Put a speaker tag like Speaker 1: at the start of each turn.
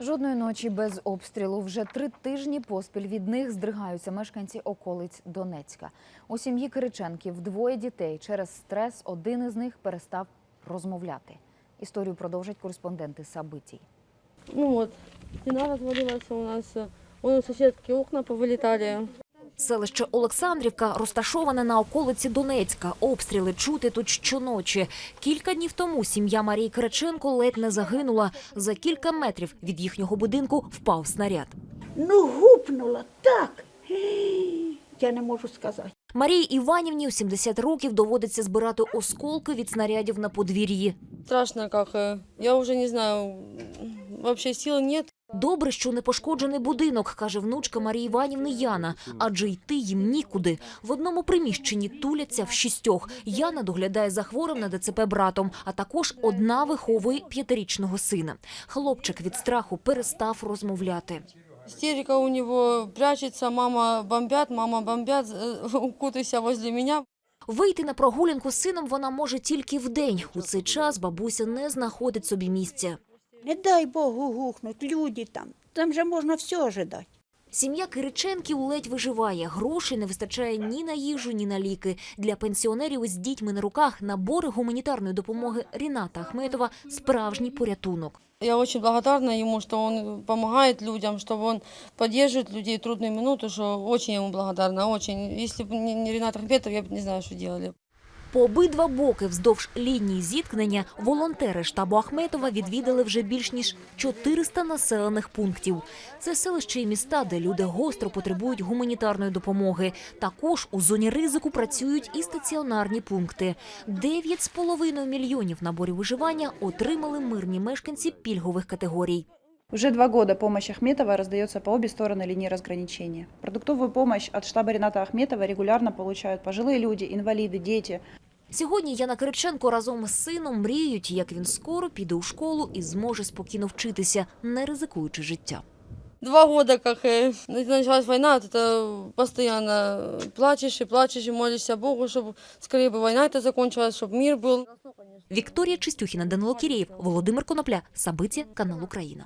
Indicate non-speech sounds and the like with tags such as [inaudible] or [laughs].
Speaker 1: Жодної ночі без обстрілу. Вже три тижні поспіль від них здригаються мешканці околиць Донецька. У сім'ї Кириченків двоє дітей. Через стрес один із них перестав розмовляти. Історію продовжать кореспонденти Сабитій.
Speaker 2: Ну от стена розвалилася у нас. у сусідки окна повылетали.
Speaker 3: Селище Олександрівка розташоване на околиці Донецька. Обстріли чути тут щоночі. Кілька днів тому сім'я Марії Кириченко ледь не загинула. За кілька метрів від їхнього будинку впав снаряд.
Speaker 4: Ну, гупнула так. Я не можу сказати.
Speaker 3: Марії Іванівні у 70 років доводиться збирати осколки від снарядів на подвір'ї.
Speaker 2: Страшно как. э, Я уже не знаю, вообще сил нет.
Speaker 3: Добре, що не пошкоджений будинок, каже внучка Марії Іванівни Яна, адже йти їм нікуди. В одному приміщенні туляться в шістьох. Яна доглядає за хворим на ДЦП братом, а також одна виховує п'ятирічного сина. Хлопчик від страху перестав розмовляти.
Speaker 2: Истерика у него прячется, мама бомбят, мама бомбят, э, [laughs] укутайся возле меня.
Speaker 3: Вийти на прогулянку з сином вона може тільки вдень. У цей час бабуся не знаходить собі місця.
Speaker 4: Не дай Богу гухнуть, люди там. Там же можна все ожидати.
Speaker 3: Сім'я Кириченків ледь виживає. Грошей не вистачає ні на їжу, ні на ліки. Для пенсіонерів із дітьми на руках набори гуманітарної допомоги Ріната Ахметова – справжній порятунок.
Speaker 2: Я очень благодарна ему, что он помогает людям, что он поддерживает людей в трудные минуты, что очень ему благодарна, очень. Если бы не не Ренат Ахметов, я бы не знаю, что делали.
Speaker 3: По обидва боки вздовж лінії зіткнення волонтери штабу Ахметова відвідали вже більш ніж 400 населених пунктів. Це селища і міста, де люди гостро потребують гуманітарної допомоги. Також у зоні ризику працюють і стаціонарні пункти. 9,5 мільйонів наборів виживання отримали мирні мешканці пільгових категорій.
Speaker 5: Уже два года помощь Ахметова раздается по обе стороны линии разграничения. Продуктовую помощь от штаба Рената Ахметова регулярно получают пожилые люди, инвалиды, дети.
Speaker 3: Сьогодні Яна Кириченко разом з сином мріють, як він скоро піде у школу і зможе спокійно вчитися, не ризикуючи життя.
Speaker 2: Два года, как э, началась война, вот это постоянно плачешь и плачешь и молишься Богу, чтобы скорее бы война это закончилась, чтобы мир был.
Speaker 3: Вікторія Чистюхіна, Данило Кірєєв, Володимир Конопля, Сабиття, канал Україна.